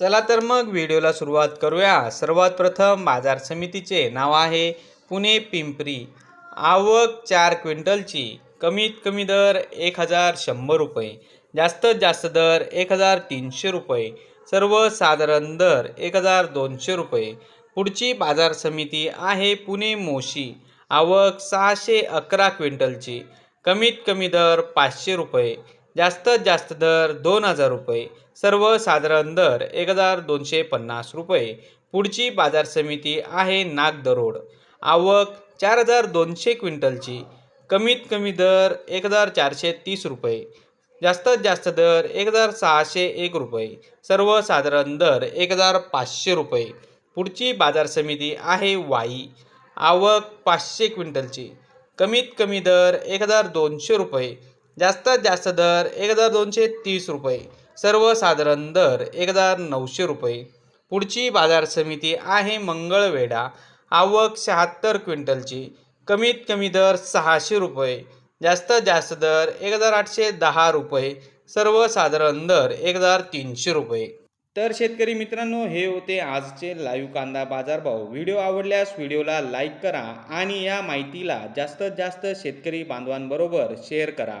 चला तर मग व्हिडिओला सुरुवात करूया. सर्वात प्रथम बाजार समितीचे नाव आहे पुणे पिंपरी. आवक चार क्विंटलची कमीत कमी दर एक हजार शंभर रुपये जास्तीत जास्त दर एक हजार तीनशे रुपये सर्वसाधारण दर एक हजार दोनशे रुपये. पुढची बाजार समिती आहे पुणे मोशी. आवक सहाशे अकरा क्विंटलची कमीत कमी दर पाचशे रुपये जास्तीत जास्त दर दोन हजार रुपये सर्वसाधारण दर एक हजार दोनशे पन्नास रुपये. पुढची बाजार समिती आहे नागदरोड आवक चार हजार दोनशे क्विंटलची. कमीत कमी दर एक हजार चारशे तीस रुपये. जास्तीत जास्त दर एक हजार सहाशे एक रुपये. सर्वसाधारण दर एक हजार पाचशे रुपये. पुढची बाजार समिती आहे वाई. आवक पाचशे क्विंटलची. कमीत कमी दर एक हजार दोनशे रुपये. जास्तीत जास्त दर एक हजार दोनशे तीस रुपये. सर्वसाधारण दर एक हजार नऊशे रुपये. पुढची बाजार समिती आहे मंगळवेढा. आवक शहात्तर क्विंटलची. कमीत कमी दर सहाशे रुपये. जास्तीत जास्त दर एक हजार आठशे दहा रुपये. सर्वसाधारण दर एक हजार तीनशे रुपये. तर शेतकरी मित्रांनो हे होते आजचे लाईव्ह कांदा बाजारभाव. व्हिडिओ आवडल्यास व्हिडिओला लाईक करा आणि या माहितीला जास्तीत जास्त शेतकरी बांधवांबरोबर शेअर करा.